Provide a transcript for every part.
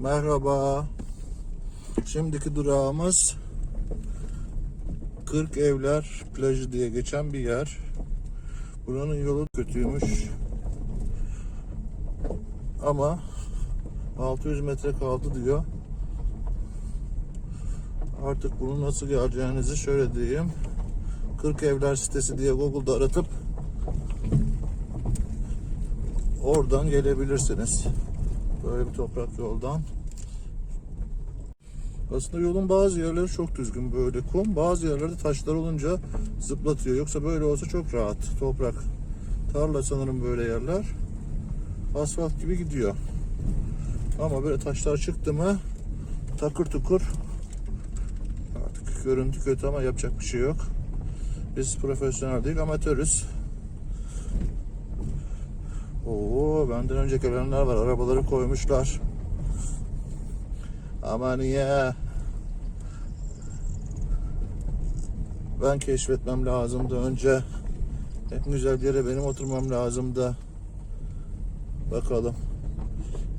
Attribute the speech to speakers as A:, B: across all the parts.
A: Merhaba. Şimdiki durağımız 40 Evler Plajı diye geçen bir yer. Buranın yolu kötüymüş. Ama 600 metre kaldı diyor. Artık bunu nasıl geleceğinizi şöyle diyeyim. 40 Evler sitesi diye Google'da aratıp oradan gelebilirsiniz. Böyle bir toprak yoldan. Aslında yolun bazı yerleri çok düzgün böyle kum. Bazı yerlerde taşlar olunca zıplatıyor. Yoksa böyle olsa çok rahat. Toprak. Tarla sanırım böyle yerler. Asfalt gibi gidiyor. Ama böyle taşlar çıktı mı takır tukur. Artık görüntü kötü ama yapacak bir şey yok. Biz profesyonel değil amatörüz. Oo benden önce gelenler var. Arabaları koymuşlar. Ama niye? Ben keşfetmem lazımdı önce. En güzel yere benim oturmam lazımdı. Bakalım.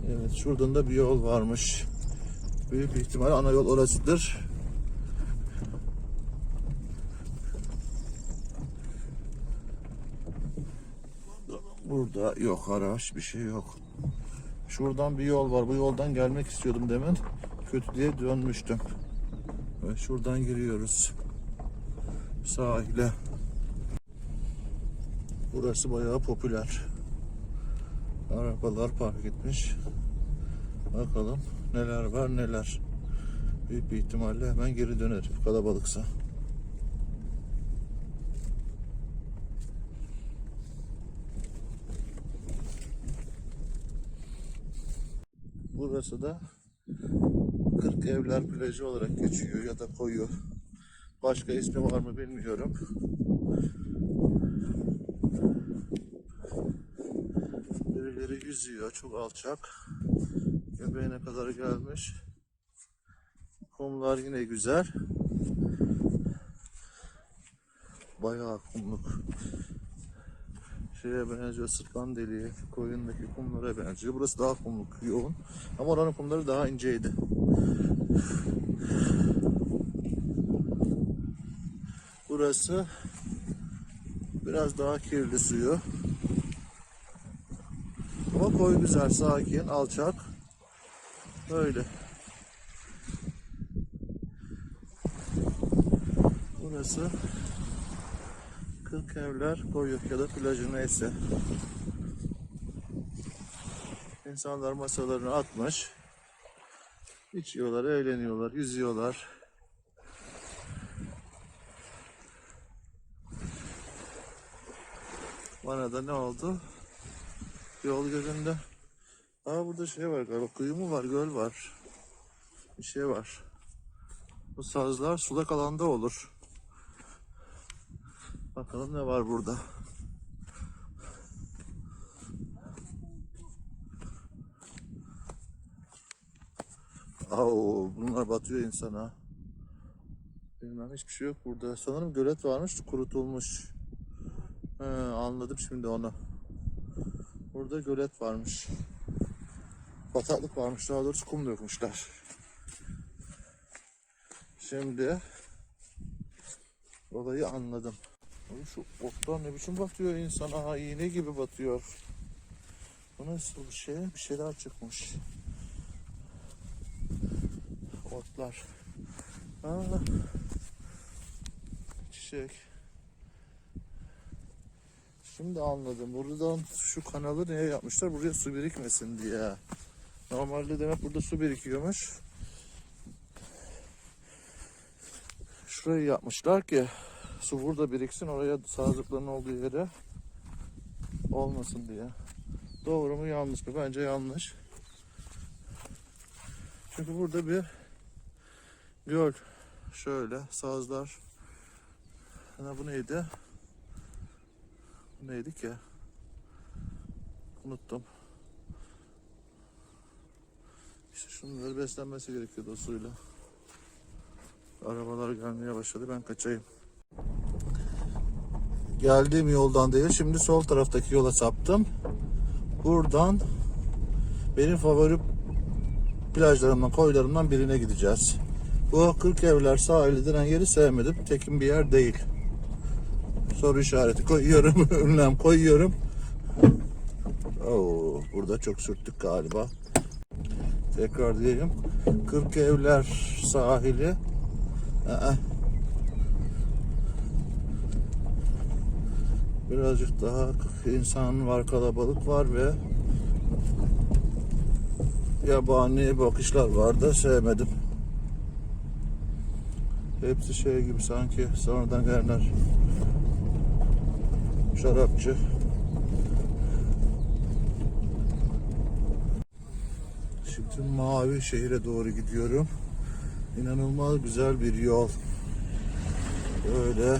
A: Evet şuradan da bir yol varmış. Büyük ihtimal ana yol orasıdır. Burada yok araç bir şey yok. Şuradan bir yol var. Bu yoldan gelmek istiyordum demin. Kötü diye dönmüştüm. Ve şuradan giriyoruz. Sahile. Burası bayağı popüler. Arabalar park etmiş. Bakalım neler var neler. Büyük bir ihtimalle hemen geri dönerim kalabalıksa. Burası da 40 evler plajı olarak geçiyor ya da koyu. Başka ismi var mı bilmiyorum. Birileri yüzüyor çok alçak. Göbeğine kadar gelmiş. Kumlar yine güzel. Bayağı kumluk. Şeye benziyor sırtlan deliği, koyundaki kumlara benziyor. Burası daha kumluk yoğun. Ama oranın kumları daha inceydi. Burası biraz daha kirli suyu. Ama koy güzel, sakin, alçak. Böyle. Burası 40 evler koyu ya da plajı neyse. İnsanlar masalarını atmış. İçiyorlar, eğleniyorlar, yüzüyorlar. Bana da ne oldu? Yol gözünde. Aa burada şey var galiba. Kuyu mu var, göl var. Bir şey var. Bu sazlar sulak alanda olur. Bakalım ne var burada. Au, bunlar batıyor insana. Bilmem hiçbir şey yok burada. Sanırım gölet varmış, kurutulmuş. He, anladım şimdi onu. Burada gölet varmış. Bataklık varmış, daha doğrusu kum dökmüşler. Şimdi olayı anladım. Oğlum Şu otlar ne biçim batıyor insana ha iğne gibi batıyor. Bu nasıl bir şey? Bir şeyler çıkmış. Otlar. Aa, çiçek. Şimdi anladım. Buradan şu kanalı niye yapmışlar? Buraya su birikmesin diye. Normalde demek burada su birikiyormuş. Şurayı yapmışlar ki su burada biriksin oraya sazlıkların olduğu yere olmasın diye. Doğru mu yanlış mı? Bence yanlış. Çünkü burada bir göl şöyle sazlar. Ha, bu neydi? Bu neydi ki? Unuttum. İşte şunları beslenmesi gerekiyordu o suyla. Arabalar gelmeye başladı. Ben kaçayım. Geldiğim yoldan değil. Şimdi sol taraftaki yola saptım. Buradan benim favori plajlarımdan, koylarımdan birine gideceğiz. Bu 40 evler sahili denen yeri sevmedim. Tekin bir yer değil. Soru işareti koyuyorum. Ünlem koyuyorum. Oo, burada çok sürttük galiba. Tekrar diyeyim. 40 evler sahili. Aa. Birazcık daha insan var, kalabalık var ve yabani bakışlar var da sevmedim. Hepsi şey gibi sanki sonradan gelenler şarapçı. Şimdi mavi şehire doğru gidiyorum. İnanılmaz güzel bir yol. Böyle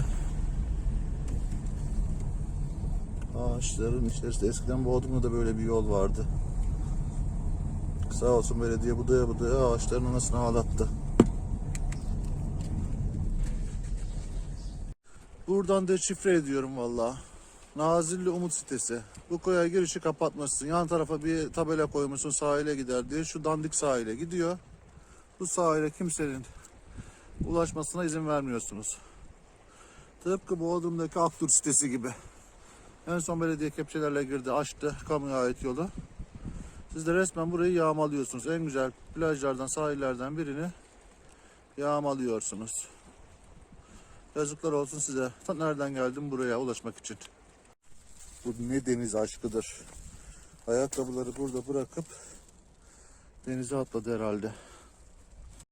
A: ağaçların içerisinde eskiden Bodrum'da da böyle bir yol vardı. Sağ olsun belediye budaya budaya ağaçların anasını ağlattı. Buradan da şifre ediyorum valla. Nazilli Umut sitesi. Bu koya girişi kapatmışsın. Yan tarafa bir tabela koymuşsun sahile gider diye. Şu dandik sahile gidiyor. Bu sahile kimsenin ulaşmasına izin vermiyorsunuz. Tıpkı Bodrum'daki Aktur sitesi gibi. En son belediye kepçelerle girdi, açtı kamuya ait yolu. Siz de resmen burayı yağmalıyorsunuz. En güzel plajlardan, sahillerden birini yağmalıyorsunuz. Yazıklar olsun size. Nereden geldim buraya ulaşmak için. Bu ne deniz aşkıdır. Ayakkabıları burada bırakıp denize atladı herhalde.